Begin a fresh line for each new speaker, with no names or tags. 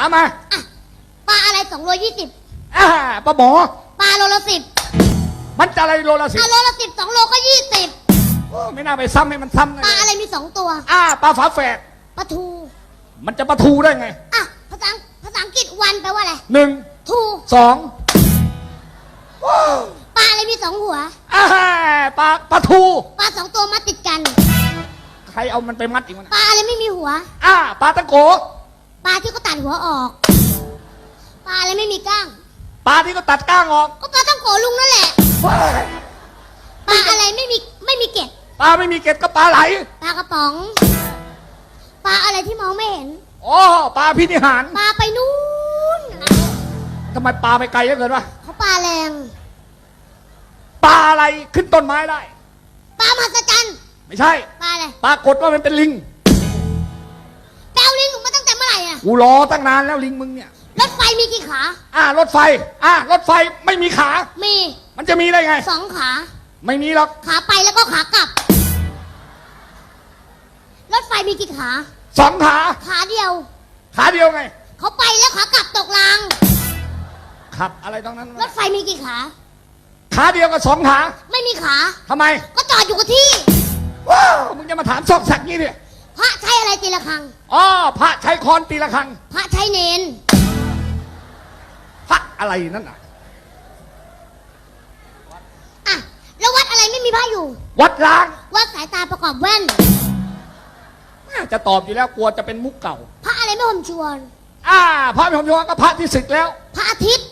ถามมา
อะปลาอะไรสองโลยี่สิบ
อ่าป้าหมอ
ปลาโลละสิบ
มันจะอะไรโลละสิบ
อะโลละสิบสองโลก็ยี่สิบ
โอ้ไม่น่าไปซ้ำให้มันซ้ำเลย
ปลาอะไรมีสองตัว
อ่าปลาฝาแฝด
ปลาทู
มันจะปลาทูได้ไง
อะภาษาภาษาอังกฤษวันแปลว่าอะไร
หนึ่ง
ทู
สอง
ปลาอะไรมีสองหัว
อ่าปลาปลาทู
ปลาสองตัวมาติดกัน
ใครเอามันไปมัดอีกวะ
ปลาอะไรไม่มีหัว
อ่าปลาตะโก
ปลาที่เขาตัดหัวออก ปลาอะไรไม่มีก้าง
ปลาที่ก็ตัดก้างออก
ก็ปลาต้องโกลุงนั่นแหละ
ว้าย
ปลาอะไรไม่มีไม่มีเกล็ด
ปลาไม่มีเกล็ดก็ปลาไหล
ปลากระป๋อง ปลาอะไรที่มองไม่เห็น
อ๋อ ปลาพินิหาร
ปลาไปนู่น
ทำไมปลาไปไกลเหลือเกินวะ
เขาปลาแรง
ปลาอะไรขึ้นต้นไม้ได้
ปลามหัศจรรย์
ไม่ใช่
ปลาอะไร
ปรากฏว่ามันเป็นลิง กูรอตั้งนานแล้วลิงมึงเนี่ย
รถไฟมีกี่ขา
อ่ารถไฟ อ่ารถไฟไม่มีขา
มี
มันจะมีได้ไง
สองขา
ไม่มีหรอก
ขาไปแล้วก็ขากลับ รถไฟมีกี่ขา
สองขา
ขาเดียว
ขาเดียวไง
เขาไปแล้วขากลับตกราง
ขับอะไรตรงนั้น
ร
วะ
ถไฟมีกี่ขา
ขาเดียวกับสองขา
ไม่มีขา
ทำไม
ก็จอดอยู่กับที่
ว้าวมึงจะมาถามซอกแซกงี้เนี่ย
พระใช้อะไรตีละครัง
อ๋อพระใช้คอนตีละครัง
พระใช้เนน
พระอะไรนั่นน่ะ
อะ แล้ววัดอะไรไม่มีพระอยู่
วัดล้าง
วัดสายตาประกอบแว่น
จะตอบอยู่แล้วกลัวจะเป็นมุกเก่า
พระอะไรไม่ห่มชวน
อ่า พระพิมพ์ชวก็พระที่ศึกแล้ว
พระอาทิตย์